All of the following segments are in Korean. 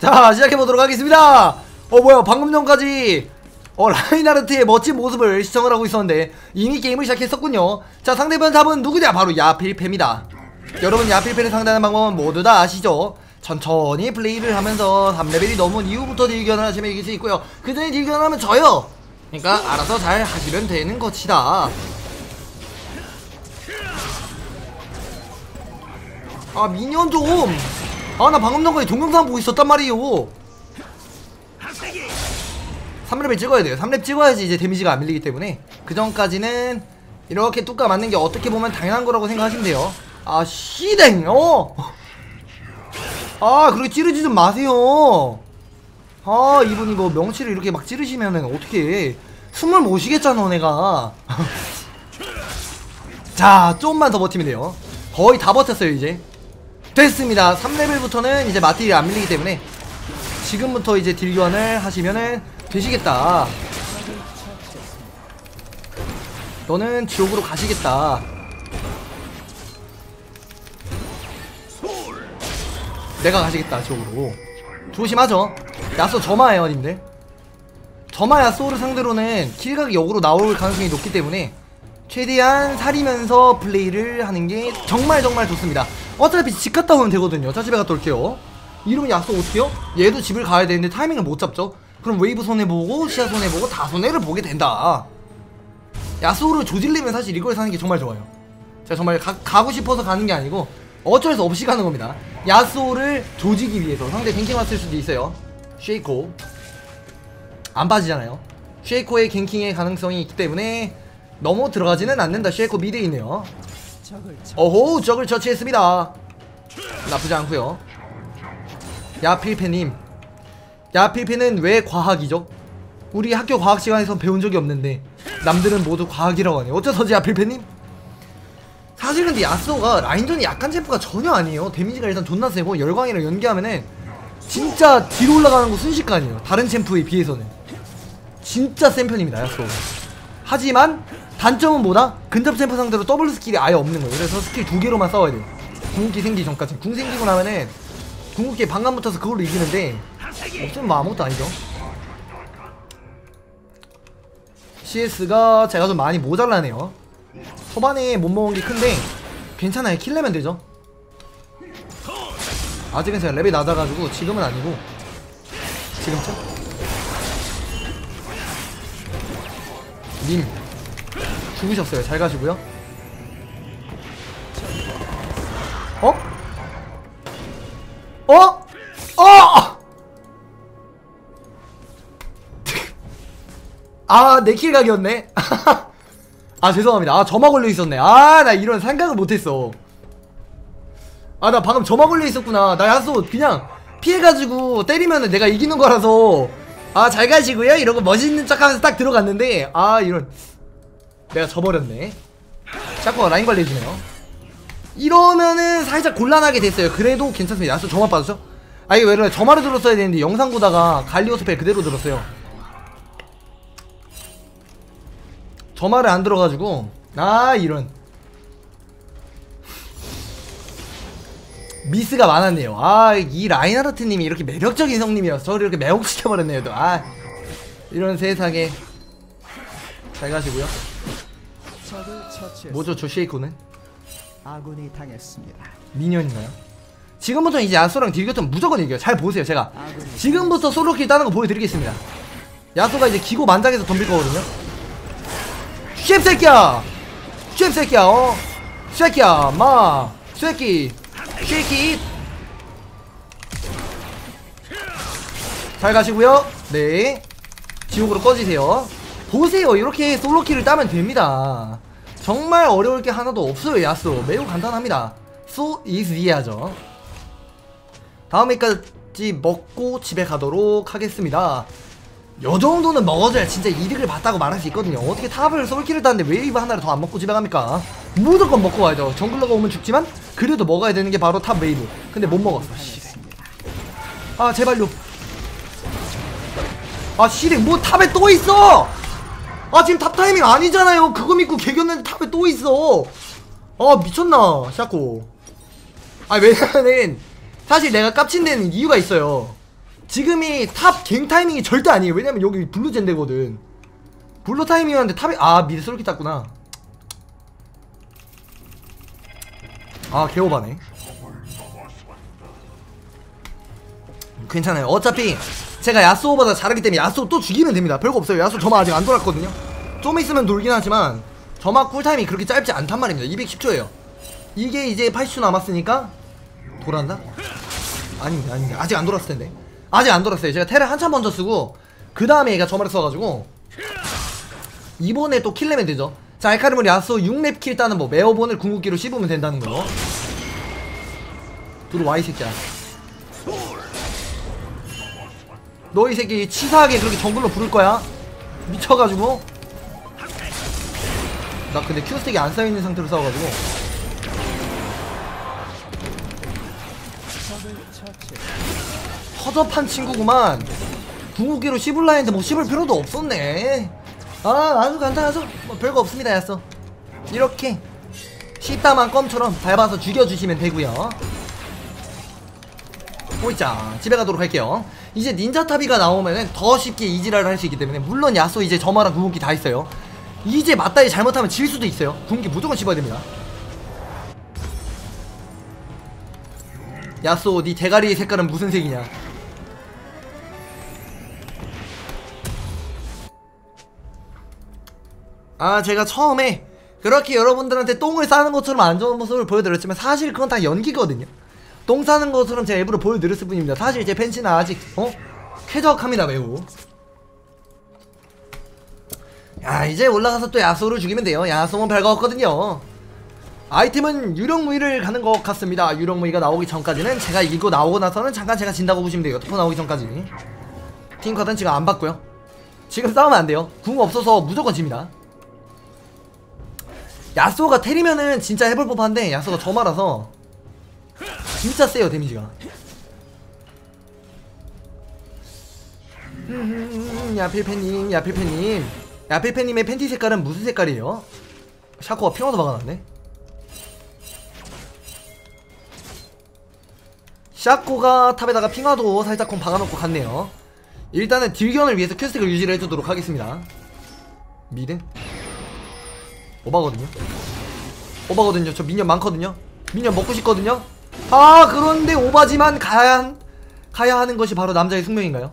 자 시작해보도록 하겠습니다. 어 뭐야 방금 전까지 어 라인하르트의 멋진 모습을 시청을 하고 있었는데 이미 게임을 시작했었군요. 자 상대편 탑은 누구냐? 바로 야필패입니다. 여러분 야필패를 상대하는 방법은 모두 다 아시죠? 천천히 플레이를 하면서 3레벨이 넘은 이후부터 딜견을 하시면 이길 수 있고요. 그 전에 딜견을 하면 져요! 그러니까 알아서 잘 하시면 되는 것이다. 아 미니언 좀 아 나 방금 전까지 동영상 보고 있었단 말이에요 3렙을 찍어야 돼요. 3렙 찍어야지 이제 데미지가 안 밀리기 때문에. 그 전까지는 이렇게 뚜까 맞는 게 어떻게 보면 당연한 거라고 생각하시면 돼요. 아 씨댕! 어! 아 그렇게 찌르지 좀 마세요. 아 이분 이거 명치를 이렇게 막 찌르시면은 어떻게 숨을 못 쉬겠잖아 내가. 자 좀만 더 버티면 돼요. 거의 다 버텼어요 이제 됐습니다. 3레벨부터는 이제 마틸이 안 밀리기 때문에 지금부터 이제 딜 교환을 하시면은 되시겠다. 너는 지옥으로 가시겠다. 내가 가시겠다 지옥으로. 조심하죠. 야쏘 점화예요 님들 점화 야쏘를 상대로는 킬각이 역으로 나올 가능성이 높기 때문에 최대한 사리면서 플레이를 하는 게 정말 정말 좋습니다 어차피 집 갔다 오면 되거든요. 자 집에 갔다 올게요. 이러면 야쏘 어떻게요? 얘도 집을 가야 되는데 타이밍을 못 잡죠. 그럼 웨이브 손해보고 시야 손해보고 다 손해를 보게 된다. 야쏘를 조질리면 사실 이걸 사는 게 정말 좋아요. 제가 정말 가, 가고 싶어서 가는 게 아니고 어쩔 수 없이 가는 겁니다. 야쏘를 조지기 위해서 상대 갱킹 왔을 수도 있어요. 쉐이코. 안 빠지잖아요. 쉐이코의 갱킹의 가능성이 있기 때문에 너무 들어가지는 않는다. 쉐이코 미드에 있네요 어호 적을 처치했습니다. 나쁘지 않고요. 야필패님. 야필패는 왜 과학이죠? 우리 학교 과학 시간에서 배운 적이 없는데 남들은 모두 과학이라고 하네 어째서지 야필패님? 사실 근데 야스오가 라인전이 약한 챔프가 전혀 아니에요. 데미지가 일단 존나 세고 열광이랑 연계하면은 진짜 뒤로 올라가는 거 순식간이에요. 다른 챔프에 비해서는. 진짜 센 편입니다 야스오 하지만 단점은 뭐다? 근접 챔프 상대로 더블 스킬이 아예 없는 거예요. 그래서 스킬 두 개로만 싸워야 돼요. 궁극기 생기기 전까지. 궁 생기고 나면은 궁극기에 방감 붙어서 그걸로 이기는데 없으면 뭐 아무것도 아니죠. CS가 제가 좀 많이 모자라네요. 초반에 못 먹은 게 큰데 괜찮아요. 킬내면 되죠. 아직은 제가 랩이 낮아가지고 지금은 아니고 지금쯤? 님 죽으셨어요 잘 가시고요 어? 어? 어! 아, 내킬 각이었네. 아, 죄송합니다. 아, 점화 걸려 있었네. 아, 나 이런 생각을 못했어. 아, 나 방금 점화 걸려 있었구나. 나 야수 그냥 피해가지고 때리면은 내가 이기는 거라서. 아, 잘 가시고요. 이러고 멋있는 척 하면서 딱 들어갔는데. 아, 이런. 내가 져버렸네. 자꾸 라인 관리해주네요. 이러면은 살짝 곤란하게 됐어요. 그래도 괜찮습니다. 야수 점화 빠졌죠? 아, 이게 왜 그래. 점화를 들었어야 되는데 영상 보다가 갈리오 스펠 그대로 들었어요. 점화를 안 들어가지고 아 이런 미스가 많았네요 아 이 라인하르트님이 이렇게 매력적인 성님이어서 저를 이렇게 매혹시켜버렸네요 또. 아 이런 세상에 잘 가시고요. 뭐죠 저 쉐이코는? 아군이 당했습니다. 미니언인가요? 지금부터 이제 야소랑 딜교통 무조건 이겨요. 잘 보세요 제가. 지금부터 솔로킬 따는 거 보여드리겠습니다. 야소가 이제 기고 만장해서 덤빌 거거든요. 쉐새끼야! 쉐새끼야 어? 쉐끼야 마! 쉐끼! 쉐끼 잘 가시고요. 네. 지옥으로 꺼지세요 보세요. 이렇게 솔로킬을 따면 됩니다. 정말 어려울 게 하나도 없어요 야스 매우 간단합니다. so easy 하죠? 다음에까지 먹고 집에 가도록 하겠습니다. 요 정도는 먹어줘야 진짜 이득을 봤다고 말할 수 있거든요. 어떻게 탑을 솔킬을 따는데 웨이브 하나를 더 안 먹고 집에 갑니까? 무조건 먹고 가야죠. 정글러가 오면 죽지만 그래도 먹어야 되는 게 바로 탑 웨이브. 근데 못 먹었어. 씨. 아 제발요. 아 씨래 뭐 탑에 또 있어 아 지금 탑 타이밍 아니잖아요. 그거 믿고 개겼는데 탑에 또 있어. 아 미쳤나 샤코. 아 왜냐면은 사실 내가 깝친 데는 이유가 있어요. 지금이 탑 갱 타이밍이 절대 아니에요. 왜냐면 여기 블루 젠데거든. 블루 타이밍이었는데 탑이 아 미드 솔깃 땄구나. 아 개오바네. 괜찮아요. 어차피 제가 야스오보다 잘하기 때문에 야스오 또 죽이면 됩니다. 별거 없어요. 야스오 저만 아직 안 돌았거든요. 좀 있으면 돌긴 하지만 저만 쿨타임이 그렇게 짧지 않단 말입니다. 210초예요. 이게 이제 80초 남았으니까 돌았나? 아닙니다 아닙니다. 아직 안 돌았을 텐데. 아직 안 돌았어요. 제가 테를 한참 먼저 쓰고 그 다음에 얘가 저말을 써가지고 이번에 또 킬내면 되죠. 자 알카르물 야스오 6렙 킬 따는 법. 에어본을 궁극기로 씹으면 된다는 거. 들어와 이 새끼야 너이 새끼 치사하게 그렇게 정글로 부를 거야? 미쳐가지고? 나 근데 큐스택이 안 쌓여있는 상태로 싸워가지고. 허접한 친구구만. 궁극기로 했는데 뭐 씹을 필요도 없었네. 아 아주 간단하죠? 뭐 별거 없습니다 야써 이렇게 씹다만 껌처럼 밟아서 죽여주시면 되고요. 오이자. 집에 가도록 할게요 이제 닌자타비가 나오면은 더 쉽게 이지랄을 할 수 있기 때문에 물론 야쏘 이제 저마랑 궁극기 다 있어요. 이제 맞다이 잘못하면 질 수도 있어요. 궁극기 무조건 씹어야 됩니다. 야쏘 네 대가리 색깔은 무슨 색이냐? 아 제가 처음에 그렇게 여러분들한테 똥을 싸는 것처럼 안 좋은 모습을 보여드렸지만 사실 그건 다 연기거든요 똥 싸는 것처럼 제가 일부러 보여드렸을 뿐입니다. 사실 제 팬츠는 아직 어? 쾌적합니다 매우. 야 이제 올라가서 또 야소를 죽이면 돼요. 야소는 별거 없거든요. 아이템은 유령무이를 가는 것 같습니다. 유령무이가 나오기 전까지는 제가 이기고 나오고 나서는 잠깐 제가 진다고 보시면 돼요. 투포 나오기 전까지. 핑커든 지금 안 받고요. 지금 싸우면 안 돼요. 궁 없어서 무조건 집니다. 야쏘가 테리면은 진짜 해볼 법한데 야쏘가 저말아서 진짜 세요 데미지가. 음, 야필팬님 야필팬님. 야필팬님의 팬티 색깔은 무슨 색깔이에요? 샤코가 핑어도 박아놨네. 샤코가 탑에다가 핑화도 살짝 콩 박아놓고 갔네요. 일단은 딜견을 위해서 퀘스트를 유지를 해주도록 하겠습니다. 미드? 오바거든요? 오바거든요. 저 미니언 많거든요? 미니언 먹고 싶거든요 아 그런데 오바지만 가야 한, 가야 하는 것이 바로 남자의 숙명인가요?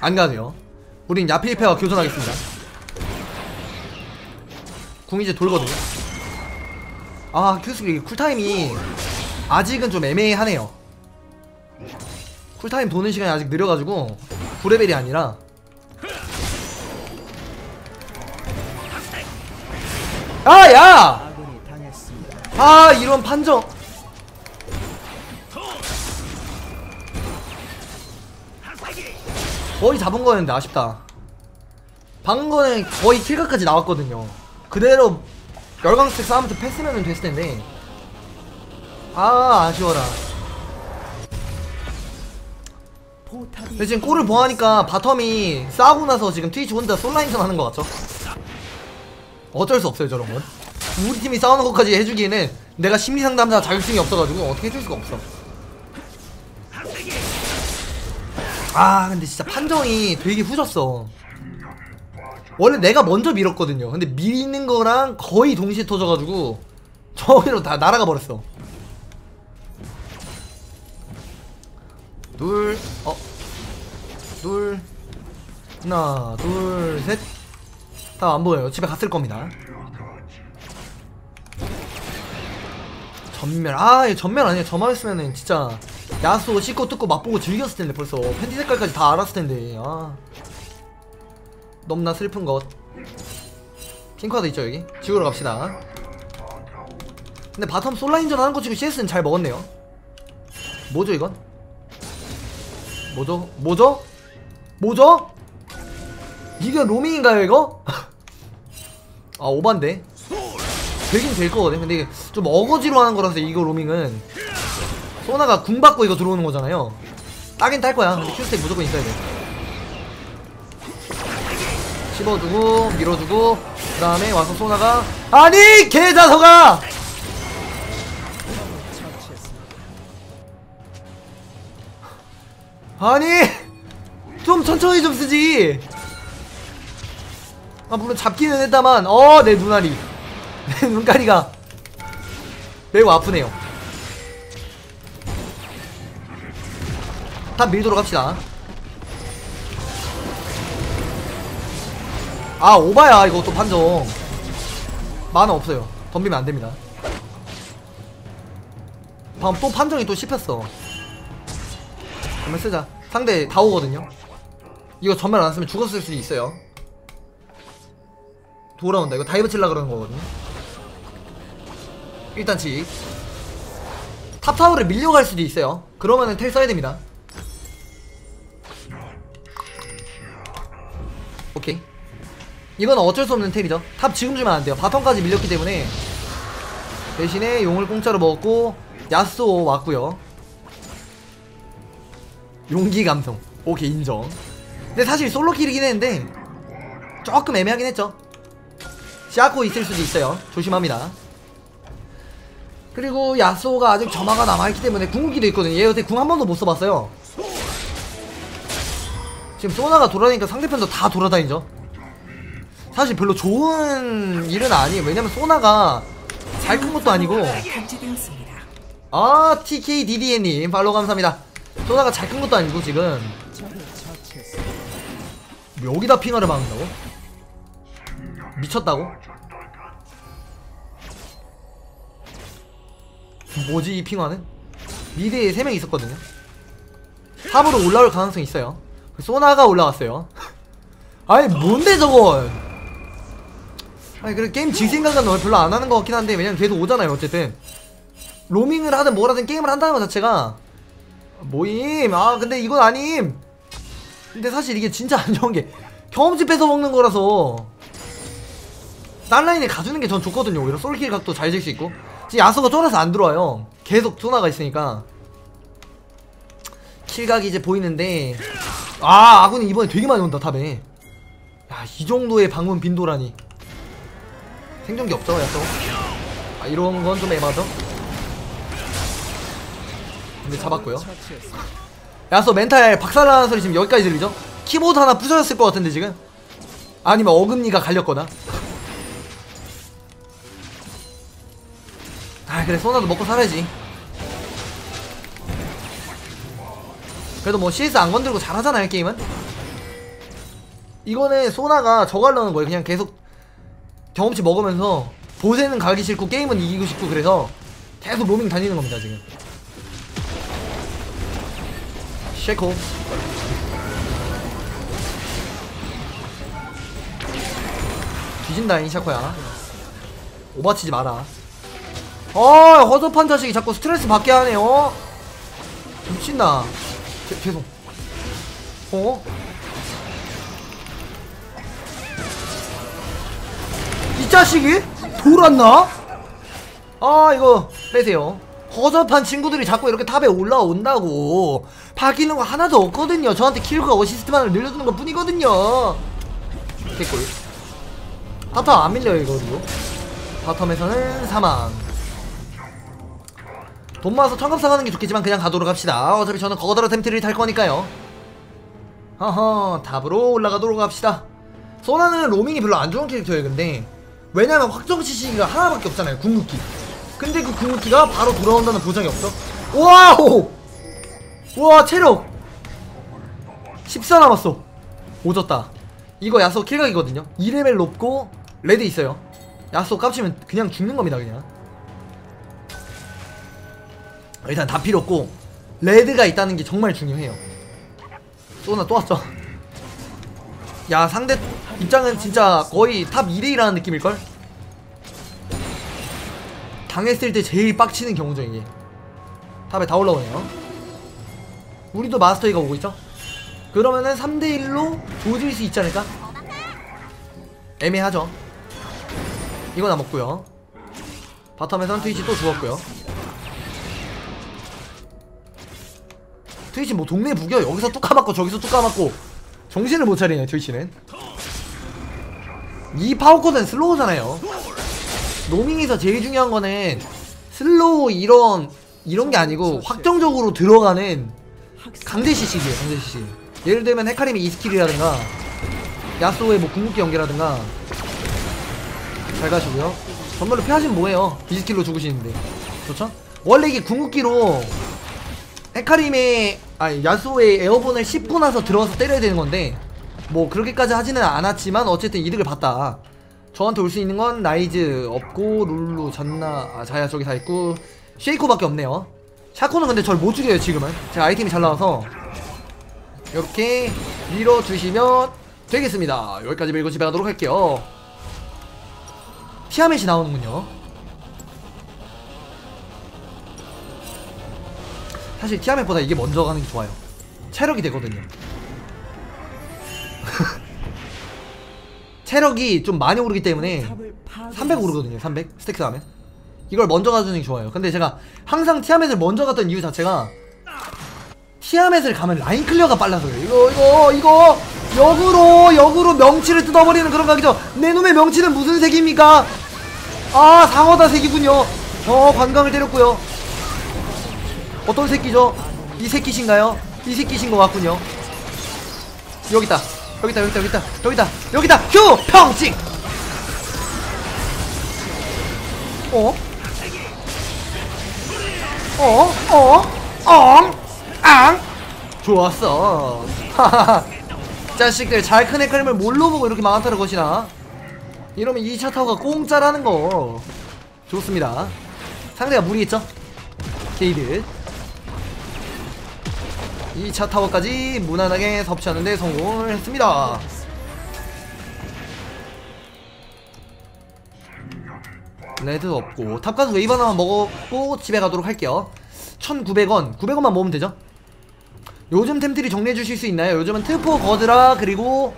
안 가세요 우린 야필페와 교전하겠습니다 궁 이제 돌거든요 아 이게 쿨타임이 아직은 좀 애매하네요 쿨타임 도는 시간이 아직 느려가지고 9레벨이 아니라 아 야! 아 이런 판정. 거의 잡은 거였는데 아쉽다. 방금 거는 거의 킬각까지 나왔거든요. 그대로 열광스택 싸움부터 패스면 됐을 텐데. 아 아쉬워라. 근데 지금 골을 보아하니까 바텀이 싸우고 나서 지금 트위치 혼자 솔라인전 하는 것 같죠? 어쩔 수 없어요 저런 건 우리 팀이 싸우는 것까지 해주기에는 내가 심리상담자 자격증이 없어가지고 어떻게 해줄 수가 없어 아 근데 진짜 판정이 되게 후졌어 원래 내가 먼저 밀었거든요 근데 밀는 거랑 거의 동시에 터져가지고 저기로 다 날아가 버렸어 둘, 어, 둘, 하나, 둘, 셋. 다 안 보여요. 집에 갔을 겁니다. 전멸, 아, 전멸 아니야. 저만 했으면은 진짜 야수 씻고 뜯고 맛보고 즐겼을 텐데 벌써 팬티 색깔까지 다 알았을 텐데. 아, 너무나 슬픈 것. 핑크화도 있죠 여기. 지우러 갑시다. 근데 바텀 솔라인전 하는 거 치고 CS는 잘 먹었네요. 뭐죠 이건? 뭐죠? 뭐죠? 뭐죠? 이게 로밍인가요 이거? 아 오반데 되긴 될 거거든. 근데 좀 어거지로 하는 거라서 이거 로밍은 소나가 궁 받고 이거 들어오는 거잖아요. 따긴 딸 거야. 근데 큐스택 무조건 있어야 돼. 씹어주고 밀어주고 그 다음에 와서 소나가 아니 개자석아. 아니 좀 천천히 좀 쓰지. 아 물론 잡기는 했다만 어 내 눈알이. 내 눈가리가 매우 아프네요. 탑 밀도록 합시다. 아 오바야 이거 또 판정. 만화 없어요. 덤비면 안됩니다. 방금 또 판정이 또 씹혔어. 그러면 쓰자. 상대 다 오거든요. 이거 전멸 안 쓰면 죽었을 수도 있어요. 돌아온다. 이거 다이브 칠라 그러는 거거든요 일단 치 탑타워를 밀려갈 수도 있어요. 그러면은 텔 써야 됩니다. 오케이. 이건 어쩔 수 없는 텔이죠. 탑 지금 주면 안 돼요. 바텀까지 밀렸기 때문에. 대신에 용을 공짜로 먹었고 야스오 왔고요. 용기 감성. 오케이 인정. 근데 사실 솔로 킬이긴 했는데 조금 애매하긴 했죠. 시아코 있을 수도 있어요. 조심합니다 그리고 야스오가 아직 점화가 남아있기 때문에 궁극기도 있거든요 얘 여태 궁한 번도 못 써봤어요 지금 소나가 돌아다니니까 상대편도 다 돌아다니죠 사실 별로 좋은 일은 아니에요 왜냐면 소나가 잘 큰 것도 아니고. 아 TKDDN님 팔로우 감사합니다 소나가 잘 큰 것도 아니고 지금. 여기다 핑화를 막는다고? 미쳤다고? 뭐지 이 핑화는? 미드에 3명 있었거든요. 탑으로 올라올 가능성이 있어요. 소나가 올라왔어요. 아니 뭔데 저건? 아니 그래 게임 질 생각은 별로 안 하는 것 같긴 한데 왜냐면 계속 오잖아요 어쨌든. 로밍을 하든 뭐라든 게임을 한다는 것 자체가 모임. 아 근데 이건 아님. 근데 사실 이게 진짜 안 좋은 게 경험치 뺏어 먹는 거라서. 딴 라인에 가주는 게 전 좋거든요. 오히려 솔킬 각도 잘질수 있고 지금 야수가 쫄아서 안 들어와요. 계속 소나가 있으니까. 킬각이 이제 보이는데. 아 아군이 이번에 되게 많이 온다 탑에. 야 이 정도의 방문 빈도라니. 생존기 없죠 야수. 아 이런 건 좀 애마죠? 근데 잡았고요. 야서 멘탈 박살나는 소리 지금 여기까지 들리죠? 키보드 하나 부서졌을 것 같은데 지금? 아니면 어금니가 갈렸거나 아 그래 소나도 먹고 살아야지. 그래도 뭐 CS 안 건들고 잘하잖아요 게임은? 이거는 소나가 저거 하려는 거예요. 그냥 계속 경험치 먹으면서 보세는 가기 싫고 게임은 이기고 싶고 그래서 계속 로밍 다니는 겁니다 지금. 쉐코. 뒤진다 이 샤코야. 오바치지 마라 어 허접한 자식이 자꾸 스트레스 받게 하네 어 미친다. 개, 계속 어? 이 자식이? 돌았나? 아 이거 빼세요. 허접한 친구들이 자꾸 이렇게 탑에 올라온다고. 바뀌는 거 하나도 없거든요. 저한테 킬과 어시스트만을 늘려주는 것 뿐이거든요. 개꿀. 바텀 안 밀려요 이거. 그리고 바텀에서는 사망 돈 모아서 청갑사 가는 게 좋겠지만 그냥 가도록 합시다. 어차피 저는 거더러 템트리를 탈 거니까요. 허허 탑으로 올라가도록 합시다. 소나는 로밍이 별로 안 좋은 캐릭터예요 근데. 왜냐면 확정 CC가 하나밖에 없잖아요 궁극기. 근데 그 궁극기가 바로 돌아온다는 보장이 없어. 와우! 와 체력! 14 남았어. 오졌다. 이거 야소 킬각이거든요. 2레벨 높고 레드 있어요. 야소 깝치면 그냥 죽는 겁니다 그냥 일단 다 필요 없고 레드가 있다는 게 정말 중요해요. 쏘나 또 왔죠? 야 상대 입장은 진짜 거의 탑 2대1라는 느낌일걸? 당했을 때 제일 빡치는 경우죠 이게. 탑에 다 올라오네요. 우리도 마스터이가 오고 있죠? 그러면은 3대1로 조질 수 있지 않을까? 애매하죠? 이거나 먹고요. 바텀에선 트위치 또 죽었고요 트위치 뭐 동네 부겨 여기서 뚝 까맞고 저기서 뚝 까맞고. 정신을 못 차리네 트위치는. 이 파워코드는 슬로우잖아요. 노밍에서 제일 중요한 거는 슬로우 이런 이런 게 아니고 확정적으로 들어가는 강제 CC기예요 강제 CC. 예를 들면 헤카림의 이스킬이라든가 야스오의 뭐 궁극기 연계라든가. 잘 가시고요. 전멸로 피하시면 뭐해요? 이스킬로 죽으시는데. 좋죠? 원래 이게 궁극기로 헤카림의 아니 야스오의 에어본을 씹고 나서 들어가서 때려야 되는 건데 뭐 그렇게까지 하지는 않았지만 어쨌든 이득을 봤다. 저한테 올 수 있는 건 라이즈 없고 룰루 잔나 아 자야 저기 다 있고 쉐이코밖에 없네요. 샤코는 근데 절 못 죽여요 지금은. 제가 아이템이 잘 나와서. 이렇게 밀어주시면 되겠습니다. 여기까지 밀고 집에 가도록 할게요. 티아멧이 나오는군요 사실 티아멧보다 이게 먼저 가는 게 좋아요. 체력이 되거든요. 체력이 좀 많이 오르기 때문에 300 오르거든요 300 스택스 하면. 이걸 먼저 가주는 게 좋아요. 근데 제가 항상 티아멧을 먼저 갔던 이유 자체가 티아멧을 가면 라인 클리어가 빨라서요. 이거 이거 이거. 역으로 역으로 명치를 뜯어버리는 그런 각이죠. 내 놈의 명치는 무슨 색입니까? 아 상어다 색이군요. 어 관광을 때렸고요 어떤 새끼죠? 이 새끼신가요? 이 새끼신 것 같군요. 여기다. 여기다 여기다 여기다. 여기다. 여기다! 휴! 평찍 어? 어? 어? 엉? 앙? 좋았어. 하하하 자식들 잘큰 헤카림을 뭘로 보고 이렇게 망한타를 것이나? 이러면 2차 타워가 공짜라는 거. 좋습니다. 상대가 무리했죠? 게이드 2차 타워까지 무난하게 섭취하는데 성공을 했습니다. 레드 없고 탑가스 웨이브 하나만 먹었고 집에 가도록 할게요. 1900원. 900원만 모으면 되죠? 요즘 템들이 정리해 주실 수 있나요? 요즘은 트포 거드라 그리고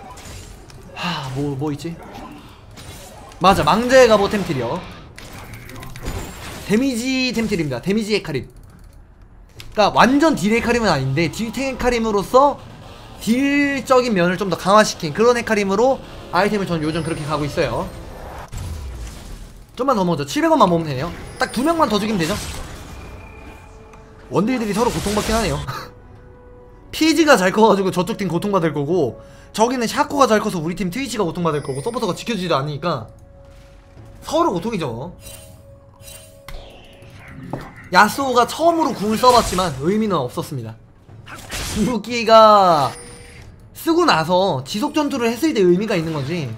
하뭐뭐 뭐 있지? 맞아 망자의 갑옷 템틀이요. 데미지 템틀입니다. 데미지 헤카림 그러니까 완전 딜 헤카림은 아닌데 딜탱 헤카림으로서 딜적인 면을 좀 더 강화시킨 그런 헤카림으로 아이템을 전 요즘 그렇게 가고 있어요. 좀만 더 모으죠 700원만 모으면 되네요. 딱 두 명만 더 죽이면 되죠? 원딜들이 서로 고통받긴 하네요. 피지가 잘 커가지고 저쪽 팀 고통받을 거고 저기는 샤코가 잘 커서 우리 팀 트위치가 고통받을 거고 서포터가 지켜주지도 않으니까 서로 고통이죠 야스오가 처음으로 궁을 써봤지만 의미는 없었습니다. 궁극기가 쓰고 나서 지속 전투를 했을 때 의미가 있는 거지.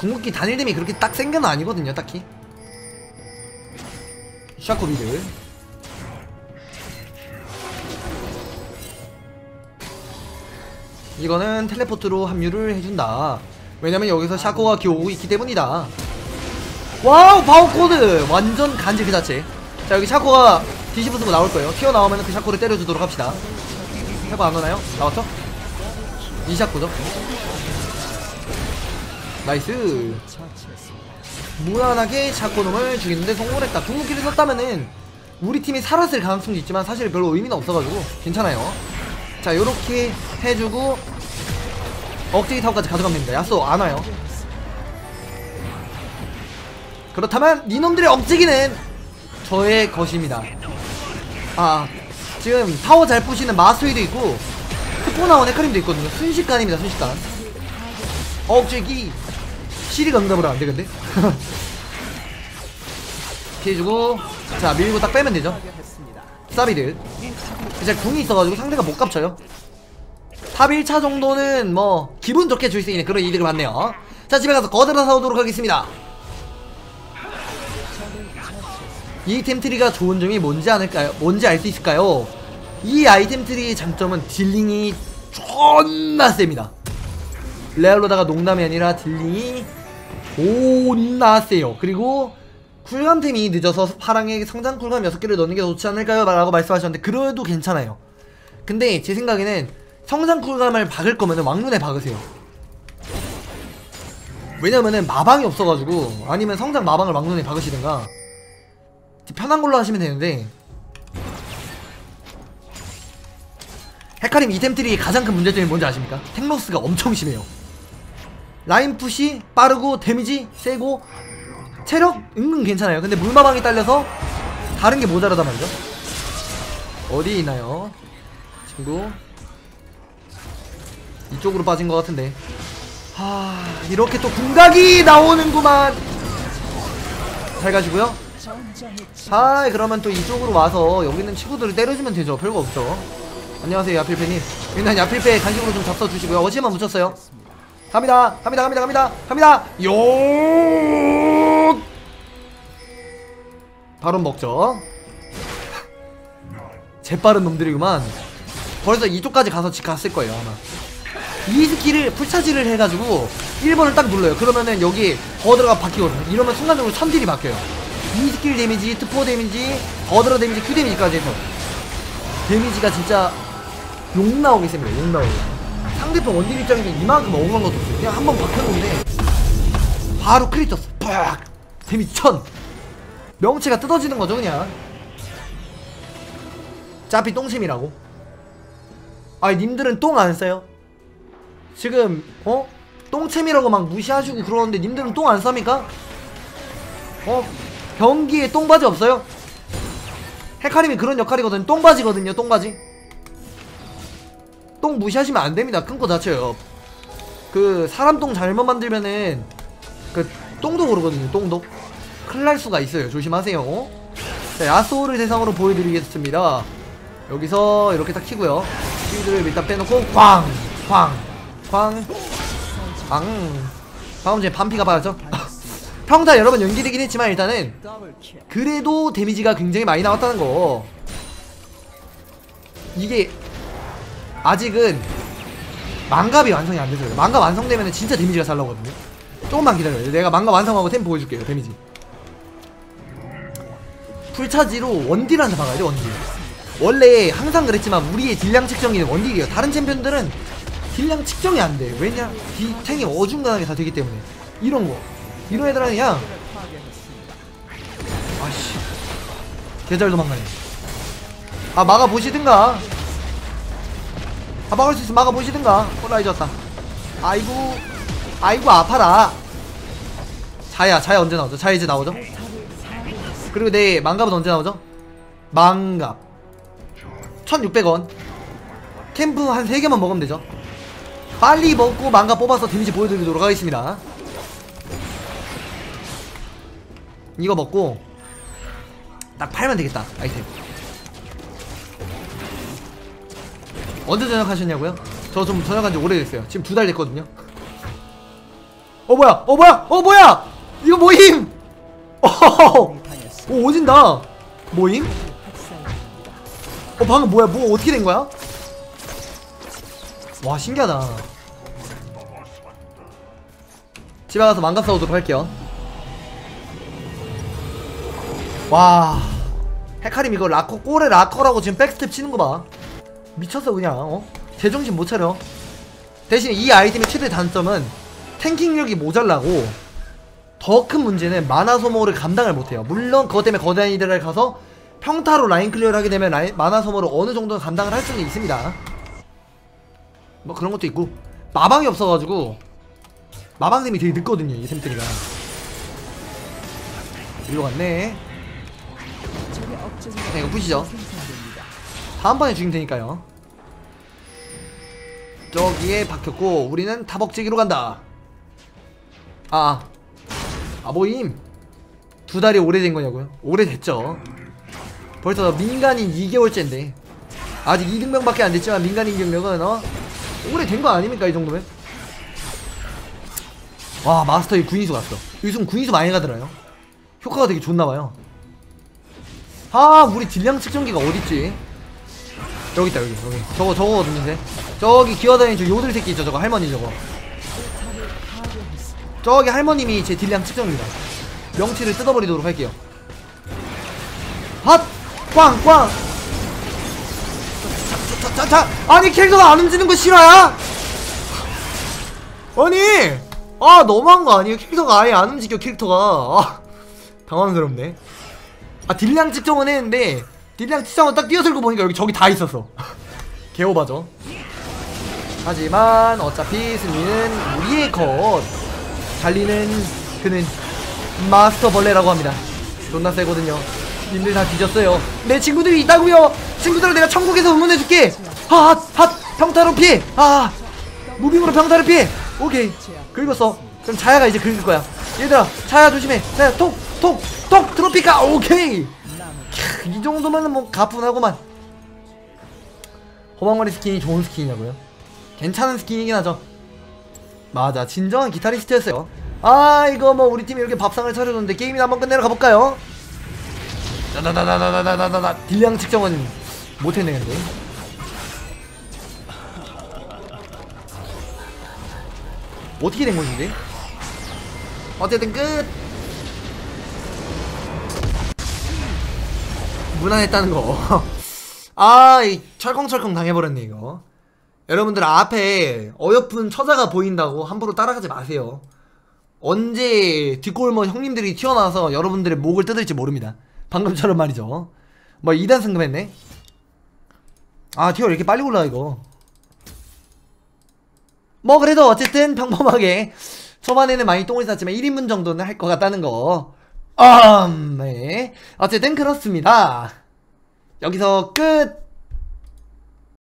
궁극기 단일됨이 그렇게 딱센건 아니거든요 딱히. 샤코 미드. 이거는 텔레포트로 합류를 해준다. 왜냐면 여기서 샤코가 기어오고 있기 때문이다 와우 바우코드! 완전 간지 그 자체. 자 여기 샤코가 뒤집어 쓰고 나올 거예요. 튀어나오면 그 샤코를 때려주도록 합시다. 샤코 안 오나요? 나왔죠? 이 샤코죠? 나이스. 무난하게 샤코놈을 죽이는데 성공했다. 궁극기를 썼다면은 우리 팀이 살았을 가능성도 있지만 사실 별로 의미는 없어가지고 괜찮아요. 자 요렇게 해주고 억제기 타워까지 가져가면 됩니다. 야쏘 안 와요 그렇다면 니놈들의 억제기는 저의 것입니다. 아 지금 타워 잘 부시는 마스웨이도 있고 특고 나온 헤카림도 있거든요. 순식간입니다 순식간. 억제기. 시리가 응답을 안돼 근데? 피해주고 자 밀고 딱 빼면 되죠. 사비드 이제 궁이 있어가지고 상대가 못 깝쳐요. 탑 1차 정도는 뭐 기분 좋게 줄 수 있는 그런 이득을 받네요. 자 집에 가서 거들어 사오도록 하겠습니다 이템 트리가 좋은 점이 뭔지 않을까요? 뭔지 알 수 있을까요? 이 아이템 트리의 장점은 딜링이 존나 셉니다 레알로다가 농담이 아니라 딜링이 존나 세요 그리고 쿨감템이 늦어서 파랑에 성장 쿨감 6개를 넣는 게 좋지 않을까요? 라고 말씀하셨는데 그래도 괜찮아요 근데 제 생각에는 성장 쿨감을 박을 거면 왕눈에 박으세요 왜냐면은 마방이 없어가지고 아니면 성장 마방을 왕눈에 박으시든가 편한 걸로 하시면 되는데. 헤카림 이템트리 가장 큰 문제점이 뭔지 아십니까? 탱로스가 엄청 심해요. 라인 푸시 빠르고 데미지 세고 체력 은근 괜찮아요. 근데 물마방이 딸려서 다른 게 모자라단 말이죠. 어디 있나요? 친구? 이쪽으로 빠진 것 같은데. 하 이렇게 또 궁각이 나오는구만. 잘 가시고요 자 그러면 또 이쪽으로 와서 여기 있는 친구들을 때려주면 되죠. 별거 없죠. 안녕하세요 야필패님. 일단 야필패 간식으로 좀 잡숴주시고요. 어시만 묻혔어요. 갑니다 갑니다 갑니다 갑니다 갑니다. 요 바로 먹죠. 재빠른 놈들이구만. 벌써 이쪽까지 가서 집 갔을 거예요 아마. 이 스킬을 풀차지를 해가지고 1번을 딱 눌러요. 그러면은 여기 버드가 바뀌거든요. 이러면 순간적으로 천딜이 바뀌어요 이 스킬 데미지, 특포 데미지, 버드러 데미지, 큐 데미지까지 해서 데미지가 진짜 욕 나오게 셉니다 욕 나오게 상대편 원딜 입장에서 이만큼 억울한 것도 없어요 그냥 한번 박혔는데 바로 크리 떴어 팍 데미지 천 명체가 뜯어지는 거죠 그냥 짜피 똥심이라고 아니 님들은 똥 안 써요? 지금 어? 똥챔이라고 막 무시하시고 그러는데 님들은 똥 안 쌉니까? 어? 경기에 똥바지 없어요? 헤카림이 그런 역할이거든요 똥바지거든요 똥바지 똥 무시하시면 안 됩니다 끊고 다쳐요 그 사람 똥 잘못 만들면은 그 똥도 오르거든요 똥도 큰일 날 수가 있어요 조심하세요 자 야소를 대상으로 보여드리겠습니다 여기서 이렇게 딱 키고요 친구들을 일단 빼놓고 꽝! 꽝! 꽝! 꽝! 방금 전에 반피가 받았죠? 평타 여러 번 연기되긴 했지만 일단은. 그래도 데미지가 굉장히 많이 나왔다는 거. 이게 아직은 망갑이 완성이 안 돼서요. 망갑 완성되면 진짜 데미지가 잘 나오거든요. 조금만 기다려요. 내가 망갑 완성하고 템 보여줄게요 데미지. 풀차지로 원딜한테 박아야 돼 원딜. 원래 항상 그랬지만 우리의 딜량 측정기는 원딜이에요. 다른 챔피언들은 딜량 측정이 안돼. 왜냐? 디, 탱이 어중간하게 다 되기 때문에. 이런 거 이런 애들은 그냥 아씨. 개잘 도망가네. 아 막아보시든가. 아 막을 수 있으면 막아보시든가. 잊었다. 아이고. 아이고 아파라. 자야 자야 언제 나오죠? 자야 이제 나오죠? 그리고 내 망갑은 언제 나오죠? 망갑. 1600원. 캠프 한 3개만 먹으면 되죠. 빨리 먹고 망갑 뽑아서 데미지 보여드리도록 하겠습니다 이거 먹고 딱 팔면 되겠다 아이템. 언제 전역하셨냐고요? 저 좀 전역한 지 오래됐어요. 지금 두 달 됐거든요. 어 뭐야? 어 뭐야? 어 뭐야? 이거 모임! 어 오, 오진다. 모임? 어 방금 뭐야? 뭐 어떻게 된 거야? 와 신기하다. 집에 가서 망갑 싸우도록 할게요 와. 헤카림 이거 라커 꼬레 라커라고 지금 백스텝 치는 거봐 미쳤어 그냥 어? 제정신 못 차려. 대신 이 아이템의 최대 단점은 탱킹력이 모자라고 더 큰 문제는 마나 소모를 감당을 못해요. 물론 그것 때문에 거대한 이들을 가서 평타로 라인 클리어를 하게 되면 라인, 마나 소모를 어느 정도는 감당을 할 수는 있습니다. 뭐 그런 것도 있고. 마방이 없어가지고 마방템이 되게 늦거든요 이 샘트리가 일로 갔네 네, 이거 부시죠. 다음번에 죽이면 되니까요. 저기에 박혔고 우리는 타벅지기로 간다. 아, 아. 모임. 두 달이 오래된 거냐고요? 오래됐죠. 벌써 민간인 2개월째인데. 아직 2등병밖에 안 됐지만 민간인 경력은 어? 오래된 거 아닙니까 이 정도면? 와 마스터이 군인수 갔어. 요즘 군인수 많이 가더라요. 효과가 되게 좋나봐요 아 우리 딜량 측정기가 어딨지? 여기 있다 여기 여기. 저거 저거거든요 이제 저기 기어다니는 저 요들 새끼 있죠 저거 할머니 저거. 저기 할머님이 제 딜량 측정입니다. 명치를 뜯어버리도록 할게요. 핫! 꽝! 꽝! 자, 자, 자, 아니 캐릭터가 안 움직이는 거 싫어요? 아니! 아 너무한 거 아니에요? 캐릭터가 아예 안 움직여 캐릭터가. 아, 당황스럽네 아 딜량 측정은 했는데 딜량 측정은 딱 뛰어들고 보니까 여기 저기 다 있었어 개오바죠. 하지만 어차피 승리는 우리의 것 달리는 그는 마스터 벌레라고 합니다. 존나 세거든요. 님들 다 뒤졌어요. 내 친구들이 있다고요. 친구들 내가 천국에서 응원해줄게. 핫핫 평타로 피해. 아 무빙으로 평타를 피해. 오케이. 긁었어. 그럼 자야가 이제 긁을 거야. 얘들아 자야 조심해. 자야 톡 톡 톡 트로피카 오케이 캬, 이 정도면은 뭐 가뿐하구만 호박머리 스킨이 좋은 스킨이냐고요? 괜찮은 스킨이긴 하죠 맞아 진정한 기타리스트였어요 아 이거 뭐 우리 팀이 이렇게 밥상을 차려줬는데 게임이나 한번 끝내러 가볼까요? 나나나나나나나나 딜량 측정은 못했네 근데 어떻게 된 것인데? 어쨌든 끝 무난했다는 거. 아, 이 철컹철컹 당해버렸네, 이거. 여러분들 앞에 어여쁜 처자가 보인다고 함부로 따라가지 마세요. 언제 뒷골목 형님들이 튀어나와서 여러분들의 목을 뜯을지 모릅니다. 방금처럼 말이죠. 뭐 2단 승금했네. 아, 튀어 이렇게 빨리 올라 이거. 뭐 그래도 어쨌든 평범하게 초반에는 많이 똥을 쌌지만 1인분 정도는 할 것 같다는 거. 음, 네. 어쨌든 그렇습니다. 여기서 끝!